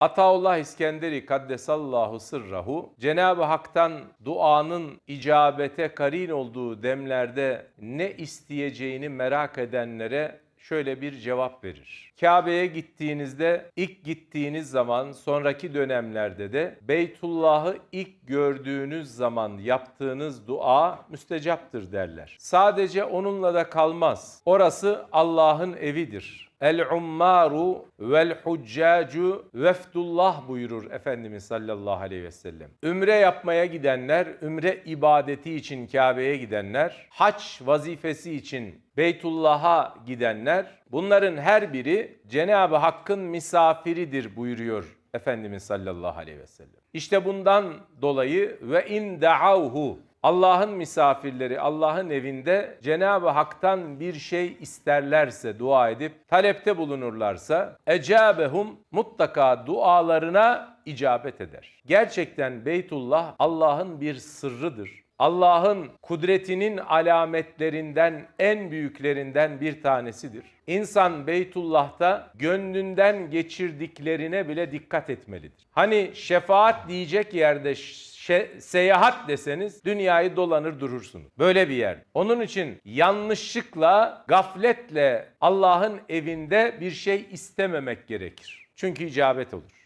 Ataullah İskenderi Kaddesallahu sırrahu Cenab-ı Hak'tan duanın icabete karin olduğu demlerde ne isteyeceğini merak edenlere şöyle bir cevap verir. Kabe'ye gittiğinizde ilk gittiğiniz zaman sonraki dönemlerde de Beytullah'ı ilk gördüğünüz zaman yaptığınız dua müstecaptır derler. Sadece onunla da kalmaz. Orası Allah'ın evidir. El ummaru vel huccacu veftullah buyurur Efendimiz sallallahu aleyhi ve sellem. Ümre yapmaya gidenler, ümre ibadeti için Kabe'ye gidenler, haç vazifesi için Beytullah'a gidenler, bunların her biri Cenab-ı Hakk'ın misafiridir buyuruyor Efendimiz sallallahu aleyhi ve sellem. İşte bundan dolayı ve in da'avhu Allah'ın misafirleri Allah'ın evinde Cenab-ı Hak'tan bir şey isterlerse, dua edip talepte bulunurlarsa ecabehum mutlaka dualarına icabet eder. Gerçekten Beytullah Allah'ın bir sırrıdır. Allah'ın kudretinin alametlerinden en büyüklerinden bir tanesidir. İnsan Beytullah'ta gönlünden geçirdiklerine bile dikkat etmelidir. Hani şefaat diyecek yerde şe- seyahat deseniz dünyayı dolanır durursunuz. Böyle bir yer. Onun için yanlışlıkla, gafletle Allah'ın evinde bir şey istememek gerekir. Çünkü icabet olur.